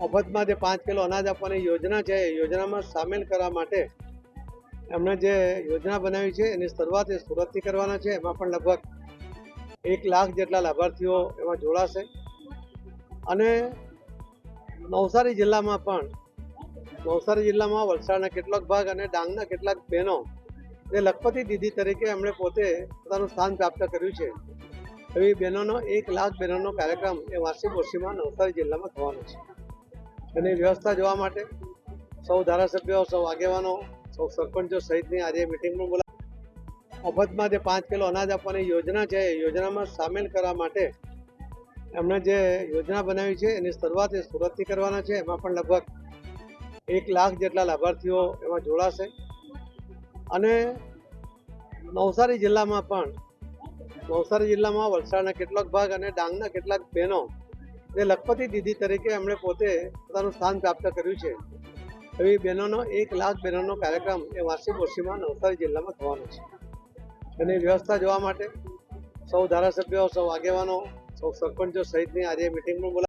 મફતમાં જે પાંચ કિલો અનાજ આપવાની યોજના છે યોજનામાં સામેલ કરવા માટે એમણે જે યોજના બનાવી છે, એની શરૂઆત એ સુરતથી કરવાના છે, એમાં પણ લગભગ એક લાખ જેટલા લાભાર્થીઓ એમાં જોડાશે. અને નવસારી જિલ્લામાં પણ, નવસારી જિલ્લામાં વલસાડના કેટલાક ભાગ અને ડાંગના કેટલાક બહેનો જે લખપતિ દીદી તરીકે એમણે પોતે પોતાનું સ્થાન પ્રાપ્ત કર્યું છે. એવી બહેનોનો એક લાખ બહેનોનો કાર્યક્રમ એ વાર્ષિક વર્ષીમાં નવસારી જિલ્લામાં થવાનો છે. એની વ્યવસ્થા જોવા માટે સૌ ધારાસભ્યો, સૌ આગેવાનો, સૌ સરપંચો સહિતની આજે મિટિંગમાં બોલા મફતમાં જે પાંચ કિલો અનાજ આપવાની યોજના છે, એ યોજનામાં સામેલ કરવા માટે એમણે જે યોજના બનાવી છે, એની શરૂઆત એ સુરતથી કરવાના છે, એમાં પણ લગભગ એક લાખ જેટલા લાભાર્થીઓ એમાં જોડાશે. અને નવસારી જિલ્લામાં પણ નવસારી જિલ્લામાં વલસાડના કેટલાક ભાગ અને ડાંગના કેટલાક બહેનો જે લખપતિ દીદી તરીકે એમણે પોતે પોતાનું સ્થાન પ્રાપ્ત કર્યું છે. એવી બહેનોનો, એક લાખ બહેનોનો કાર્યક્રમ એ વાર્ષિક વર્ષીમાં નવસારી જિલ્લામાં થવાનો છે. એની વ્યવસ્થા જોવા માટે સૌ ધારાસભ્યો, સૌ આગેવાનો, સૌ સરપંચો સહિતની આજે મિટિંગમાં બોલા